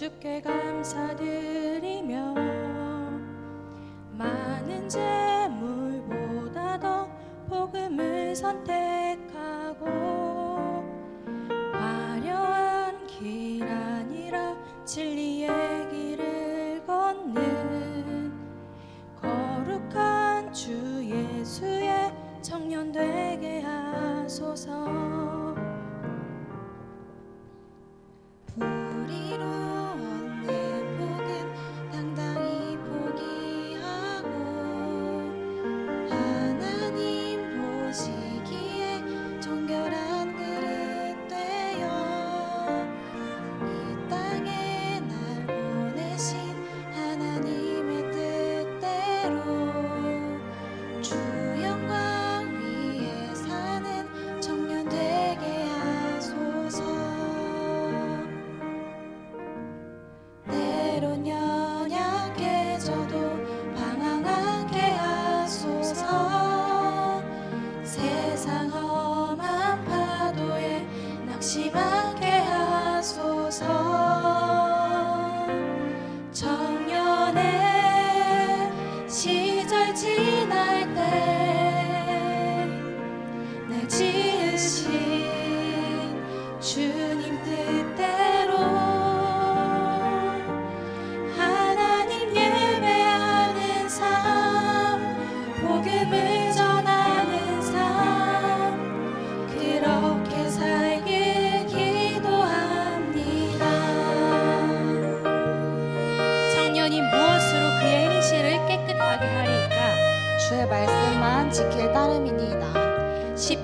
주께 감사드리며 많은 재물보다 더 복음을 선택하고 화려한 길 아니라 진리의 길을 걷는 거룩한 주 예수의 청년 되게 하소서. 하게 하소서.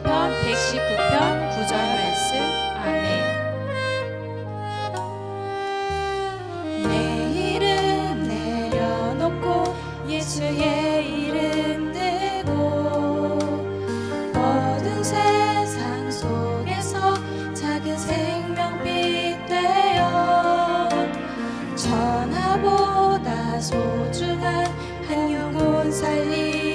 시편 119편 9절 말씀. 아멘. 내 이름 내려놓고 예수의 이름 내고 모든 세상 속에서 작은 생명빛 되어 전하보다 소중한 한 영혼 살리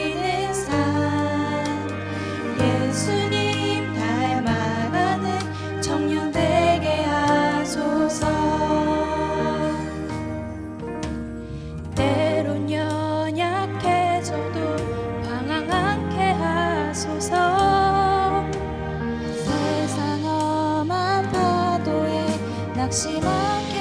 again.